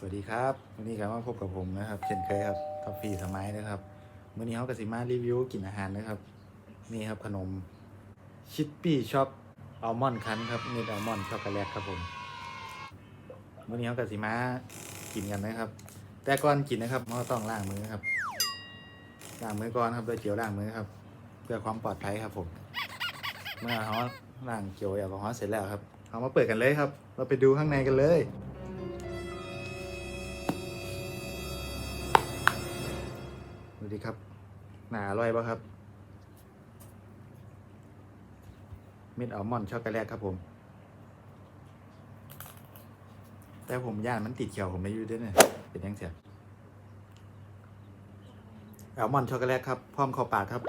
สวัสดีครับวันนี้ครับมาพบกับผมนะครับเช่นเคยครับท็อฟฟี่สมัยนะครับวันนี้เขากสิมารีวิวกินอาหารนะครับ นี่ครับขนมชิปปี้ช็อปอัลมอนด์คันครับเม็ดอัลมอนด์ช็อกโกแลตครับผมวันนี้เขากสิมากินกันนะครับ แต่ก่อนกินนะครับเราต้องล้างมือครับล้างมือก่อนครับโดยเจลล้างมือครับ เพื่อความปลอดภัยครับผม เมื่อเขาล้างเจลแอลกอฮอล์เสร็จแล้วครับ เอามาเปิดกันเลยครับ เราไปดูข้างในกันเลย ดูดิครับ หนาอร่อยปะครับ เม็ดอัลมอนด์ช็อกโกแลตครับผม แต่ผมย่านมันติดเขียวผมไม่ยู่ด้วยเนี่ยเป็นยังเสียอัลมอนด์ช็อกโกแลตครับ พร้อมเข้าปากครับ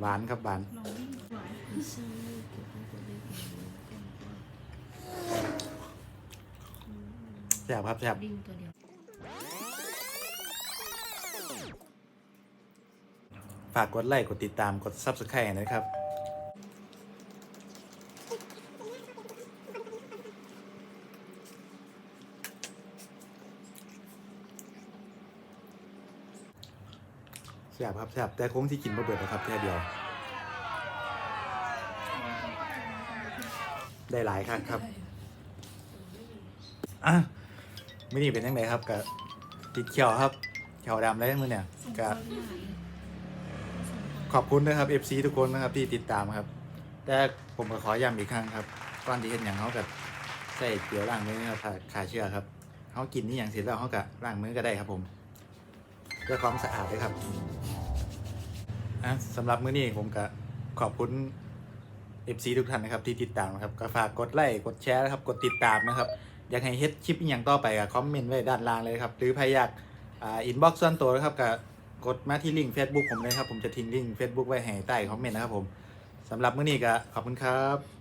หวานครับหวาน แซ่บครับแซ่บดิ้งตัวเดียว ฝากกดไลค์กดติดตามกด Subscribe นะครับแซ่บครับแซ่บแต่คงที่กินบ่เบิดนะครับแค่เดียว ได้หลายครั้งครับอะ ไม่นี่เป็นยังไงครับกับติดเขียวครับเขียวดำเลยมือเนี่ยกับขอบคุณนะครับ FC ทุกคนนะครับที่ติดตามครับ แต่ผมก็ขอย้ำอีกครั้งครับก่อนที่เห็นอย่างเขากับใส่เกลียวล้างมือนะครับถ้าขาเชื่อครับเขากินนี่อย่างเสร็จแล้วเขากับล้างมือก็ได้ครับผมเพื่อความสะอาดเลยครับอะสำหรับมื้อนี้ผมก็ขอบคุณ FC ทุกท่านนะครับที่ติดตามนะครับก็ฝากกดไลค์กดแชร์นะครับกดติดตามนะครับ อยากให้เฮ็ดคลิปอหย่างต่อไปก็คอมเมนต์ไว้ด้านล่างเลยครับ หรือใครอยากอ่าอินบ็อกซ์ส่วนตัวนะครับก็กดมาที่ลิงก์ Facebook ผมเลยครับ ผมจะทิ้งลิงก์ Facebook ไว้ให้ใต้คอมเมนต์นะครับผมสำหรับมื้อนี้ก็ขอบคุณครับ